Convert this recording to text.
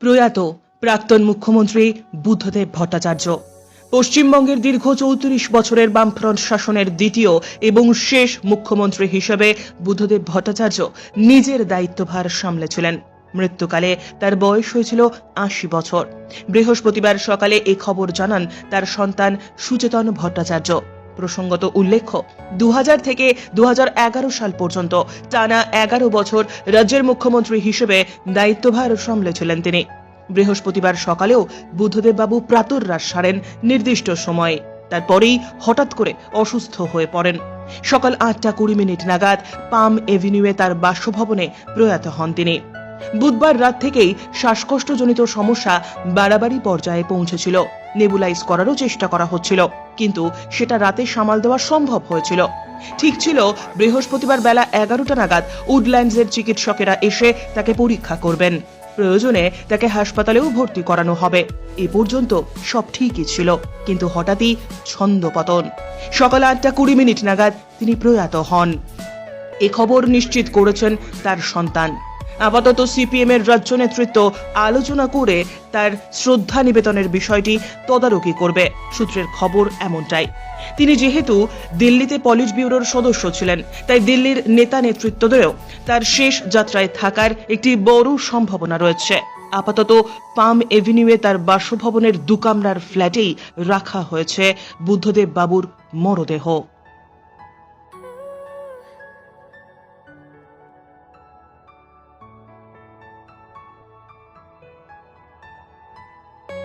প্রয়াত প্রাক্তন মুখ্যমন্ত্রী বুদ্ধদেব ভট্টাচার্য। পশ্চিমবঙ্গের দীর্ঘ চৌত্রিশ বছরের বামফ্রন্ট শাসনের দ্বিতীয় এবং শেষ মুখ্যমন্ত্রী হিসেবে বুদ্ধদেব ভট্টাচার্য নিজের দায়িত্বভার সামলেছিলেন। মৃত্যুকালে তার বয়স হয়েছিল আশি বছর। বৃহস্পতিবার সকালে এ খবর জানান তার সন্তান সুচেতন ভট্টাচার্য। প্রসঙ্গত উল্লেখ্য দু হাজার থেকে দু হাজার এগারো সাল পর্যন্ত টানা এগারো বছর রাজ্যের মুখ্যমন্ত্রী হিসেবে দায়িত্বভার সামলেছিলেন তিনি। বৃহস্পতিবার সকালেও বুদ্ধদেব বাবু প্রাতরাশ সারেন নির্দিষ্ট সময়ে, তারপরেই হঠাৎ করে অসুস্থ হয়ে পড়েন। সকাল আটটা কুড়ি মিনিট নাগাদ পাম এভিনিউয়ে তার বাসভবনে প্রয়াত হন তিনি। বুধবার রাত থেকেই শ্বাসকষ্টজনিত সমস্যা বাড়াবাড়ি পর্যায়ে পৌঁছেছিল। নেবুলাইজ করারও চেষ্টা করা হচ্ছিল, কিন্তু সেটা রাতে সামাল দেওয়া সম্ভব হয়েছিল। ঠিক ছিল, বৃহস্পতিবার বেলা এগারোটা নাগাদ উডল্যান্ডসের চিকিৎসকেরা এসে তাকে পরীক্ষা করবেন। প্রয়োজনে তাকে হাসপাতালেও ভর্তি করানো হবে। এ পর্যন্ত সব ঠিকই ছিল, কিন্তু হঠাৎই ছন্দপতন সকাল আটটা কুড়ি মিনিট নাগাদ তিনি প্রয়াত হন। এ খবর নিশ্চিত করেছেন তার সন্তান। আপাতত সিপিএম এর রাজ্য নেতৃত্ব আলোচনা করে তার শ্রদ্ধা নিবেদনের বিষয়টি তদারকি করবে। সূত্রের খবর এমনটাই। তিনি যেহেতু দিল্লিতে পলিট ব্যুরোর সদস্য ছিলেন, তাই দিল্লির নেতা নেতৃত্বদেরও তার শেষ যাত্রায় থাকার একটি বড় সম্ভাবনা রয়েছে। আপাতত পাম এভিনিউয়ে তার বাসভবনের দুকামরার ফ্ল্যাটেই রাখা হয়েছে বুদ্ধদেব বাবুর মরদেহ।